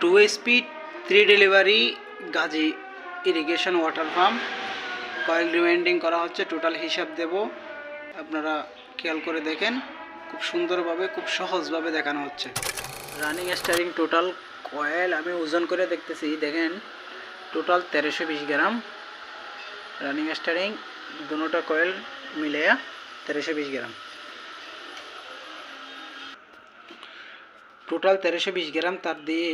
Two speed three delivery Gazi irrigation water pump coil rewinding করা হচ্ছে total হিসাব দেব। আপনারা খেয়াল করে দেখেন, খুব সুন্দরভাবে, খুব সহজভাবে দেখানো হচ্ছে। রানিং স্টারিং টোটাল কয়েল আমি ওজন করে দেখতেছি, দেখেন টোটাল তেরোশো বিশ গ্রাম। রানিং স্টারিং দুটোটা কয়েল মিলিয়ে তেরোশো বিশ গ্রাম। টোটাল তেরোশো বিশ গ্রাম, তার দিয়ে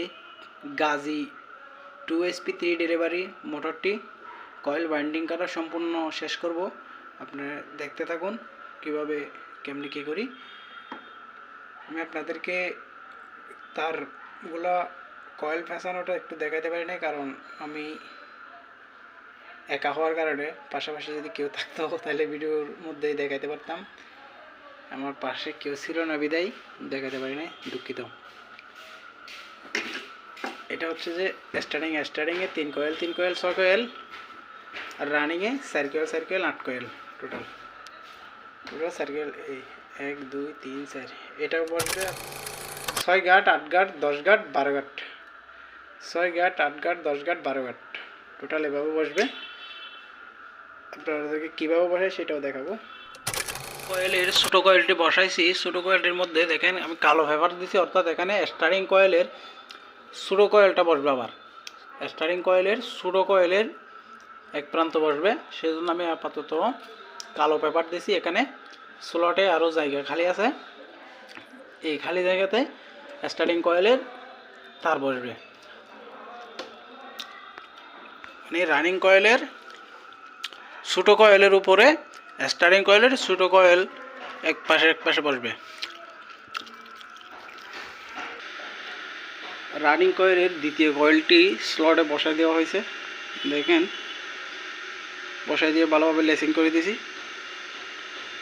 Gazi two SP three delivery মোটরটি coil binding করা সম্পূর্ণ শেষ করব। আপনারা দেখতে থাকুন কীভাবে কেমনি কী করি। আমি আপনাদেরকে তারগুলা কয়েল ফ্যাসানোটা একটু দেখাতে পারি না কারণ আমি একা হওয়ার কারণে পাশাপাশি যদি কেউ থাকতো তাহলে ভিডিওর মধ্যেই দেখাতে পারতাম। আমার পাশে কেউ ছিল না বিদায় দেখাতে পারি না দুঃখিত। এটা হচ্ছে যে স্টার্টিং স্টার্টিংয়ে তিন কয়েল তিন কয়েল ছয় কয়েল আর রানিংয়ে চার কয়েল চার কয়েল আট কয়েল টোটাল টোটাল চার কয়েল এই এক, দুই, তিন, চার। এটা বলতে ছয় গাঁট আট গাঁট দশ গাঁট বারো গাঁট ছয় গাঁট আট গাঁট দশ গাঁট বারো গাঁট টোটাল এভাবে বসবে। আপনাদেরকে কীভাবে বসে সেটাও দেখাবো। কয়েলের ছোটো কয়েলটি বসাইছি। ছোটো কয়েলটির মধ্যে দেখেন আমি কালো পেপার দিছি, অর্থাৎ এখানে স্টারিং কয়েলের ছোটো কয়েলটা বসবে আবার। স্টারিং কয়েলের ছোটো কয়েলের এক প্রান্ত বসবে। সেজন্য আমি আপাতত কালো পেপার দিছি। এখানে স্লটে আরও জায়গা খালি আছে। এই খালি জায়গাতে স্টারিং কয়েলের তার বসবে। মানে রানিং কয়েলের ছোটো কয়েলের উপরে স্টারিং কয়েলের ছোটো কয়েল এক পাশে এক পাশে বসবে। রানিং কয়েলের দ্বিতীয় কয়েলটি স্লটে বসায় দেওয়া হয়েছে। দেখেন বসাই দিয়ে ভালোভাবে লেসিং করে দিয়েছি।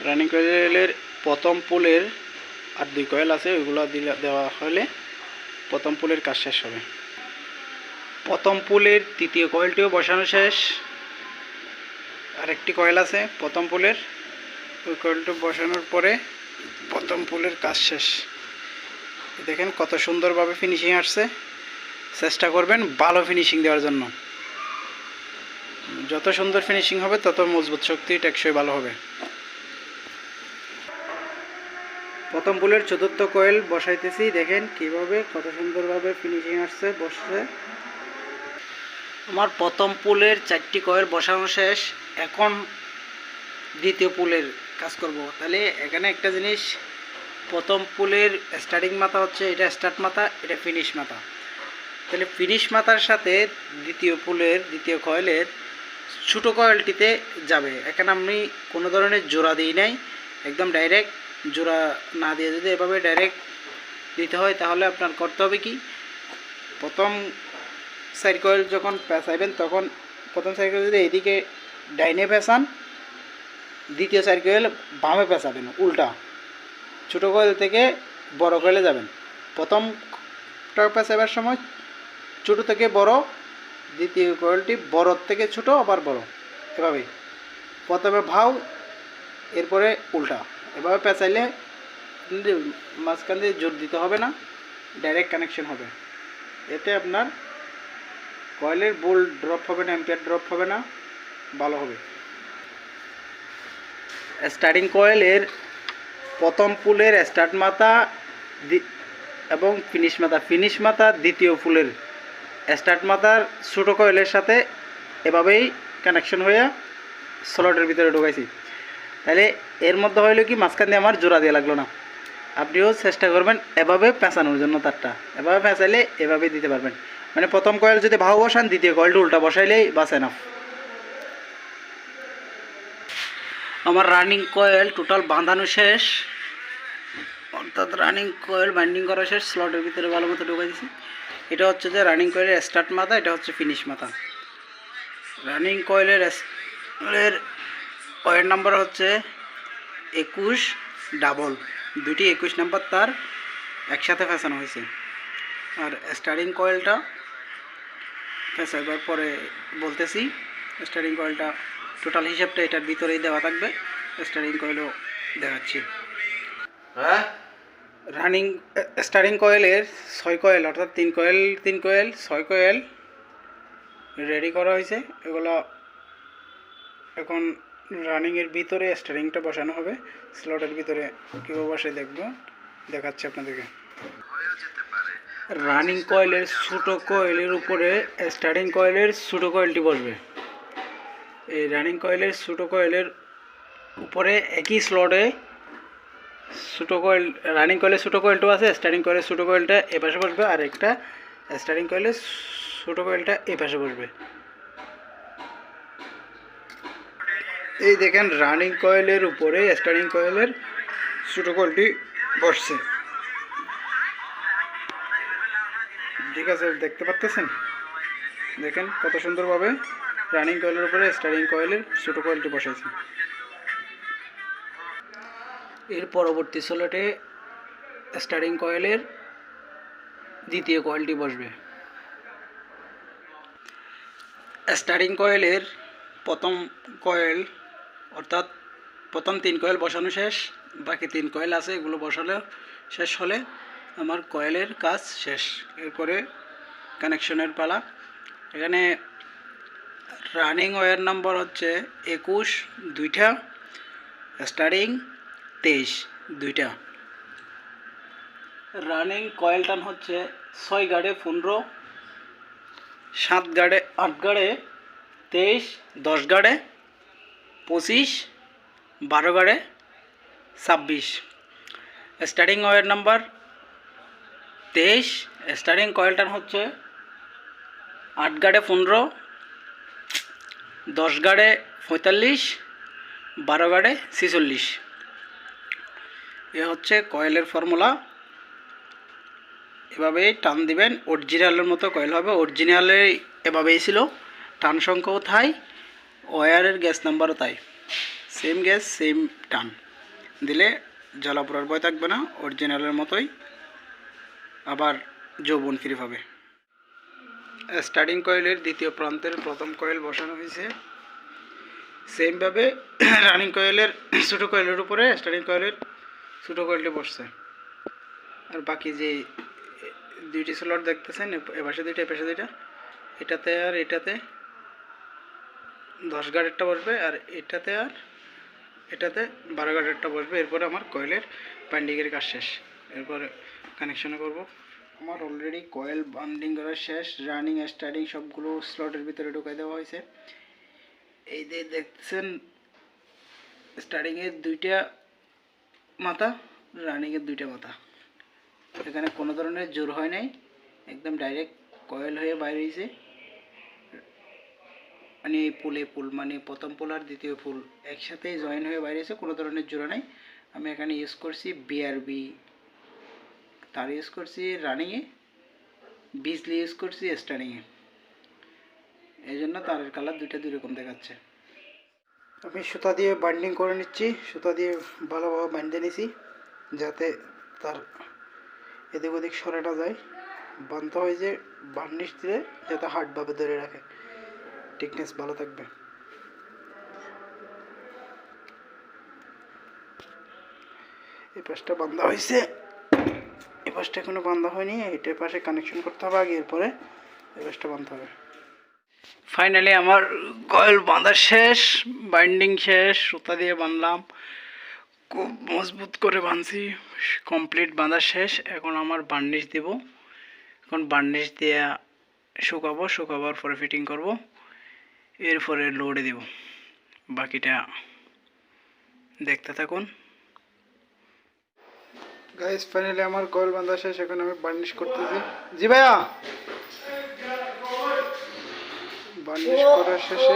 রানিং কয়েলের প্রথম পুলের আর দুই কয়েল আছে, ওইগুলো দেওয়া হলে প্রথম পুলের কাজ শেষ হবে। প্রথম পুলের তৃতীয় কয়েলটিও বসানো শেষ। আরেকটি কয়েল আছে প্রথম পুলের। ওই কয়েলটি বসানোর পরে প্রথম পুলের কাজ শেষ। দেখেন কত সুন্দরভাবে ফিনিশিং আসছে। চেষ্টা করবেন ভালো ফিনিশিং দেওয়ার জন্য। যত সুন্দর ফিনিশিং হবে, তত মজবুত শক্তি টেকসই ভালো হবে। প্রথম পুলের চতুর্থ কয়েল বসাইতেছি। দেখেন কীভাবে কত সুন্দরভাবে ফিনিশিং আসছে, বসছে। আমার প্রথম পুলের চারটি কয়েল বসানো শেষ। এখন দ্বিতীয় পুলের কাজ করব। তাহলে এখানে একটা জিনিস প্রথম পুলের স্টার্টিং মাথা হচ্ছে, এটা স্টার্ট মাথা, এটা ফিনিশ মাথা। তাহলে ফিনিশ মাথার সাথে দ্বিতীয় পুলের, দ্বিতীয় কয়েলের ছোটো কয়েলটিতে যাবে। এখানে আমি কোনো ধরনের জোড়া দিই নাই, একদম ডাইরেক্ট জোড়া না দিয়ে যদি এভাবে ডাইরেক্ট দিতে হয়, তাহলে আপনার করতে হবে কি? প্রথম সাইড কয়েল যখন পেঁচাইবেন, তখন প্রথম সাইড কয়েল যদি এদিকে ডাইনে পেঁচান, দ্বিতীয় সাইড কয়েল বামে পেঁচাবেন, উল্টা। ছোটো কয়েল থেকে বড় কয়েলে যাবেন। প্রথম প্রথমটা পেঁচাবার সময় ছোটো থেকে বড়, দ্বিতীয় কয়েলটি বড় থেকে ছোট, আবার বড়। এভাবেই প্রথমে ভাও, এরপরে উল্টা। এভাবে পেঁচাইলে মাঝখান দিয়ে জোর দিতে হবে না, ডাইরেক্ট কানেকশন হবে। এতে আপনার কয়েলের বোল ড্রপ হবে না এম্পিয়ার ড্রপ হবে না, ভালো হবে। স্টার্টিং কয়েলের প্রথম ফুলের স্টার্ট মাথা এবং ফিনিশ মাথা। ফিনিশ মাথা দ্বিতীয় ফুলের স্টার্ট মাথার ছোটো কয়েলের সাথে এভাবেই কানেকশন হয়ে স্লটের ভিতরে ঢুকাইছি। তাহলে এর মধ্যে হইল কি, মাঝখান দিয়ে আমার জোড়া দিয়ে লাগল না। আপনিও চেষ্টা করবেন এভাবে পেঁচানোর জন্য তারটা। এভাবে পেঁচাইলে এভাবে দিতে পারবেন। মানে প্রথম কয়েল যদি ভাও বসান, দ্বিতীয় কয়েলটা উল্টা বসাইলেই বাস এনাফ আমার রানিং কয়েল টোটাল বাঁধানো শেষ। অর্থাৎ রানিং কয়েল বাইন্ডিং করা শেষ স্লটের ভিতরে ভালো মতো ঢুকে দিয়েছি এটা হচ্ছে যে রানিং কয়েলের স্টার্ট মাথা, এটা হচ্ছে ফিনিশ মাথা। রানিং কয়েলের এর কয়েল নাম্বার হচ্ছে একুশ ডাবল দুটি একুশ নাম্বার তার একসাথে ফেসানো হয়েছে। আর স্টার্টিং কয়েলটা ফেসাইবার পরে বলতেছি স্টার্টিং কয়েলটা টোটাল হিসাবটা এটার ভিতরেই দেওয়া থাকবে স্টার্টিং কয়েলও দেখাচ্ছি। হ্যাঁ? রানিং স্টারিং কয়েলের ছয় কয়েল অর্থাৎ তিন কয়েল তিন কয়েল ছয় কয়েল রেডি করা হয়েছে। এগুলো এখন রানিংয়ের ভিতরে স্টারিংটা বসানো হবে। স্লটের ভিতরে কীভাবে বসে দেখব। দেখাচ্ছি আপনাদেরকে। রানিং কয়েলের ছোটো কয়েলের উপরে স্টার্টিং কয়েলের ছোটো কয়েলটি বসবে। এই রানিং কয়েলের ছোটো কয়েলের উপরে একই স্লটে ছোটো কয়েল রানিং কয়েলের ছোটো কয়েলটাও আছে স্টার্টিং কয়েলের ছোটো কয়েলটা এ পাশে বসবে, আর একটা স্টার্টিং কয়েলের ছোটো কয়েলটা এ পাশে বসবে। এই দেখেন রানিং কয়েলের উপরে স্টার্টিং কয়েলের ছোটো কয়েলটি বসছে। ঠিক আছে, দেখতে পাচ্তেছেন দেখেন কত সুন্দরভাবে রানিং কয়েলের উপরে স্টার্টিং কয়েলের ছোটো কয়েলটি বসেছে এর পরবর্তী স্লটে স্টার্টিং কয়েলের দ্বিতীয় কয়েলটি বসবে। স্টার্টিং কয়েলের প্রথম কয়েল অর্থাৎ প্রথম তিন কয়েল বসানো শেষ, বাকি তিন কয়েল আছে, এগুলো বসালে শেষ হলে আমার কয়েলের কাজ শেষ। এরপরে কানেকশনের পালা। এখানে রানিং ওয়্যার নাম্বার হচ্ছে একুশ, দুইটা স্টার্টিং তেইশ দুইটা। রানিং কয়েল টান হচ্ছে ছয় গাড়ে পনেরো সাত গাড়ে আট গাড়ে তেইশ দশ গাড়ে পঁচিশ বারো গাড়ে ছাব্বিশ। স্টার্টিং ওয়ার নাম্বার তেইশ স্টার্টিং কয়েল টান হচ্ছে আট গাড়ে পনেরো দশ গাড়ে পঁয়তাল্লিশ বারো গাড়ে ছেচল্লিশ। এ হচ্ছে কয়েলের ফর্মুলা। এভাবেই টান দিবেন। অরিজিনালের মতো কয়েল হবে। অরিজিনালে এভাবেই ছিল। টান সংখ্যাও তাই, ওয়ারের গ্যাস নাম্বারও তাই। সেম গ্যাস, সেম টান। দিলে জলাপুরার ভয় থাকবে না, অরিজিনালের মতোই। আবার যৌবন ফিরে পাবে। স্টার্টিং কয়েলের দ্বিতীয় প্রান্তের প্রথম কয়েল বসানো হয়েছে। সেমভাবে রানিং কয়েলের ছোটো কয়েলের উপরে, স্টার্টিং কয়েলের ছোটো কয়েলটি বসছে। আর বাকি যে দুইটি স্লট দেখতেছেন এ পাশে দুইটা এ পাশে দুইটা, এটাতে আর এটাতে দশ গাড়েরটা বসবে আর এটাতে আর এটাতে বারো গাড়েরটা বসবে। এরপরে আমার কয়েলের বাইন্ডিংয়ের কাজ শেষ। এরপরে কানেকশন করব। আমার অলরেডি কয়েল বান্ডিং করা শেষ রানিং স্টার্টিং সবগুলো স্লটের ভিতরে ঢুকাই দেওয়া হয়েছে। এই যে দেখছেন স্টার্টিংয়ের দুইটা মাথা রানিংয়ের দুইটা মাথা। এখানে কোনো ধরনের জোর হয় নাই, একদম ডাইরেক্ট কয়েল হয়ে বাইরে হয়েছে মানে এই পুলে পুল মানে প্রথম পুল আর দ্বিতীয় পুল একসাথে জয়েন হয়ে বাইরে এসে কোনো ধরনের জোড়া নাই। আমি এখানে ইউজ করছি বিআরবি তার ইউজ করছি রানিংয়ে বিজলি ইউজ করছি স্টার্টিংয়ে এই জন্য তারের কালার দুইটা দুই রকম দেখাচ্ছে। আমি সুতা দিয়ে বাইন্ডিং করে নিচ্ছি। সুতা দিয়ে ভালোভাবে বাইন্ধে নিছি, যাতে তার এদিক ওদিক সরাটা যায়। বান্ধা হয় যে বার্নিশ দিলে যাতে হার্ডভাবে ধরে রাখে। টিকনেস ভালো থাকবে। এই পাশটা বান্ধা হয়েছে। এই পাশটা এখনও বান্ধা হয়নি। এটার পাশে কানেকশন করতে হবে আগে, এরপরে এই পাশটা বাঁধতে হবে। ফাইনালি আমার কয়েল বাঁধা শেষ বাইন্ডিং শেষ, সুতা দিয়ে বাঁধলাম। খুব মজবুত করে বাঁধছি কমপ্লিট বাঁধা শেষ। এখন আমার বার্নিশ দেব। এখন বার্নিশ দিয়ে শুকাবো, শুকাবার পরে ফিটিং করব। এরপরে লোডে দেব। বাকিটা দেখতে থাকুন। গাইস ফাইনালি আমার কয়েল বাঁধা শেষ, এখন আমি বার্নিশ করতেছি। জি ভাইয়া! বার্নিশ করার শেষে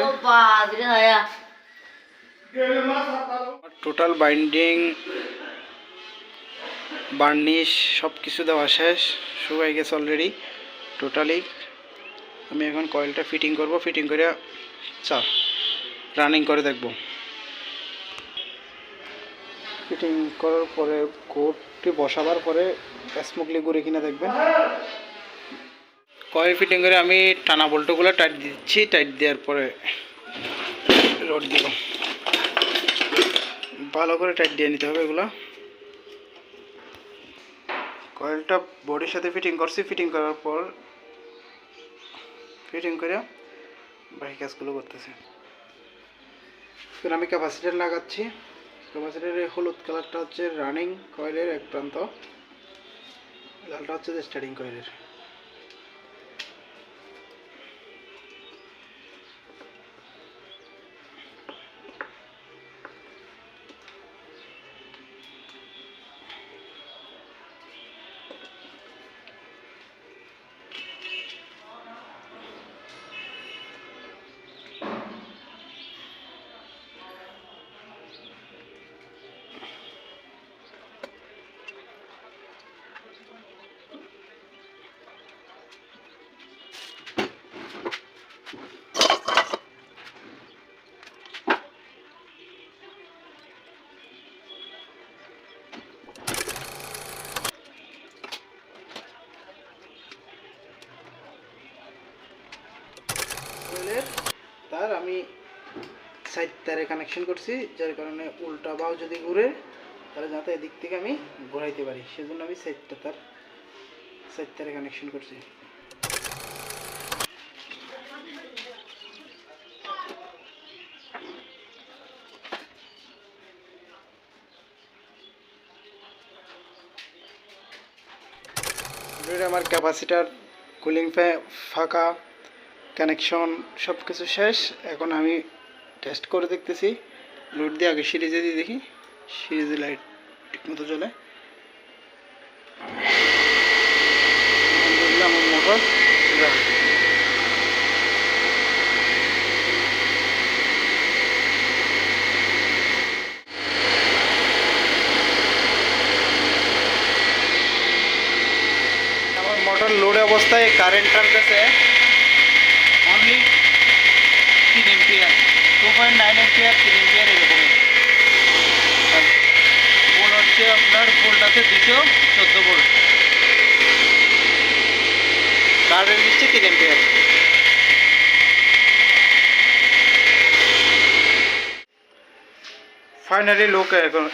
টোটাল বাইন্ডিং বার্নিশ সব কিছু দেওয়া শেষ শুকাই গেছে অলরেডি টোটালি আমি এখন কয়েলটা ফিটিং করব ফিটিং করে চা রানিং করে দেখব। ফিটিং করার পরে কোটটি বসাবার পরে স্মুথলি ঘুরে কিনা দেখবেন। কয়েল ফিটিং করে আমি টানা বল্টুগুলো টাইট দিচ্ছি টাইট দেওয়ার পরে রড দিব। ভালো করে টাইট দিয়ে নিতে হবে এগুলো। কয়েলটা বডির সাথে ফিটিং করছি ফিটিং করার পর ফিটিং করে বাকি কাজগুলো করতেছে। আমি ক্যাপাসিটার লাগাচ্ছি। ক্যাপাসিটারের হলুদ কালারটা হচ্ছে রানিং কয়েলের এক প্রান্ত। লালটা হচ্ছে স্টার্টিং কয়েলের কয়েলের সাইড তারে কানেকশন করছি, যার কারণে উল্টা বাও যদি ঘুরে, তাহলে যাতে এদিক থেকে আমি ঘোরাইতে পারি। সেজন্য আমি সাইডটা তার সাইড তারে কানেকশন করছি। আমার ক্যাপাসিটার কুলিং ফ্যান ফাঁকা কানেকশন সব কিছু শেষ। এখন আমি টেস্ট করে দেখতেছি। লোড দিয়ে আগে সিরিজে দিয়ে দেখি। সিরিজে লাইট ঠিকমতো চলে আমার মোটর আমার মোটর লোড অবস্থায় কারেন্ট টানতেছে অনলি তিন এম্পিয়ার টু নাইন এম্পিয়ার তিন এম্পিয়ার এরকমই বোল্ট হচ্ছে আপনার বোল্ট আছে দুশো চোদ্দ বোল্ট কারেন্ট নিচ্ছে তিন এম্পিয়ার ফাইনালি লোক এরকম।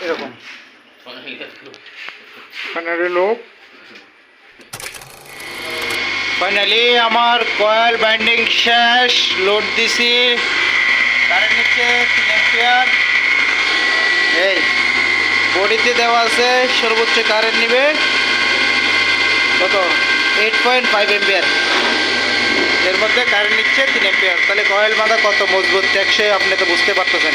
ফাইনালি লোক ফাইনালি আমার কয়েল বাইন্ডিং শেষ। লোড দিছি। কারেন্ট নিচ্ছে তিন এম্পিয়ার এই, বডিতে দেওয়া আছে, সর্বোচ্চ কারেন্ট নিবে। কত? এইট পয়েন্ট ফাইভ এম্পিয়ার এর মধ্যে কারেন্ট নিচ্ছে, তিন এম্পিয়ার তাহলে কয়েল বাঁধা কত মজবুত? টেকসই আপনি তো বুঝতে পারতেছেন।